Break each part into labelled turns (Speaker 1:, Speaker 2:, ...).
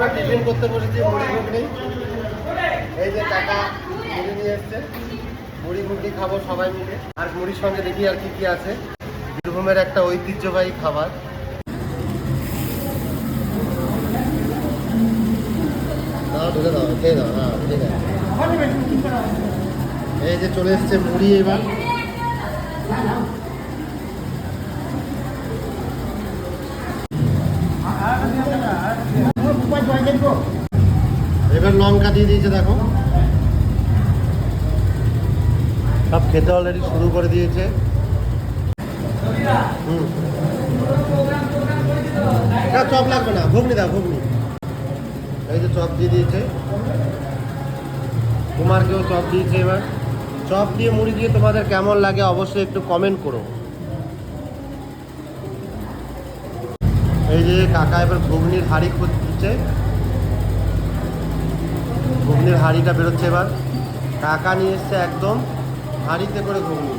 Speaker 1: করতে বসেছি, মুড়ি ঘুগনি। এই যে কাকা মুড়ি নিয়ে এসছে। মুড়ি ঘুগনি খাব সবাই মিলে। আর মুড়ির সঙ্গে দেখি আর কি কি আছে। বীরভূমের একটা ঐতিহ্যবাহী খাবার। ঢেলে দাও দাও হ্যাঁ এই যে চলে এসছে মুড়ি এবার। এবার লঙ্কা দিয়ে দিয়েছে দেখো। সব খেতে অলরেডি শুরু করে দিয়েছে। হুম। না, চপ লাগবে না ঘুগনি দাও ঘুগনি। এই যে চপ দিয়ে দিয়েছে। কুমারকেও চপ দিয়েছে এবার। চপ দিয়ে মুড়ি দিয়ে তোমাদের কেমন লাগে অবশ্যই একটু কমেন্ট করো। এই যে কাকা এবার ঘুগনির হাড়ি খুঁজছে। ঘুগনির হাঁড়িটা বেরোচ্ছে এবার। কাকা নিয়ে এসছে একদম হাঁড়িতে করে ঘুগনি।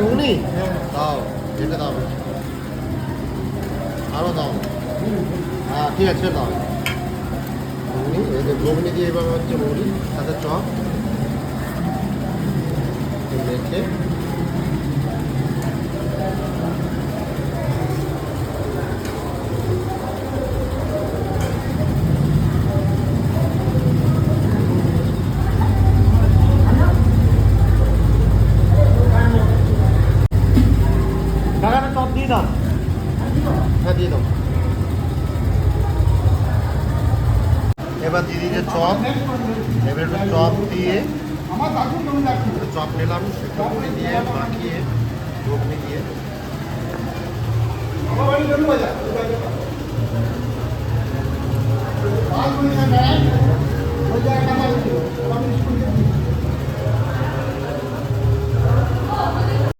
Speaker 1: ঘুগনি? দাও এটা দাও। আরও দাও। হ্যাঁ ঠিক আছে, দাও। ঘুগনি, এই যে ঘুগনি দিয়ে এবার হচ্ছে মুড়ি সাথে চপ। দেখে দিয়ে দাও হ্যাঁ দিয়ে দাও এবার দিয়ে দিয়েছে চপ এবার একটু চপ দিয়ে চপ নিলাম সেটা করে দিয়ে মাখিয়ে ঘুগনি দিয়ে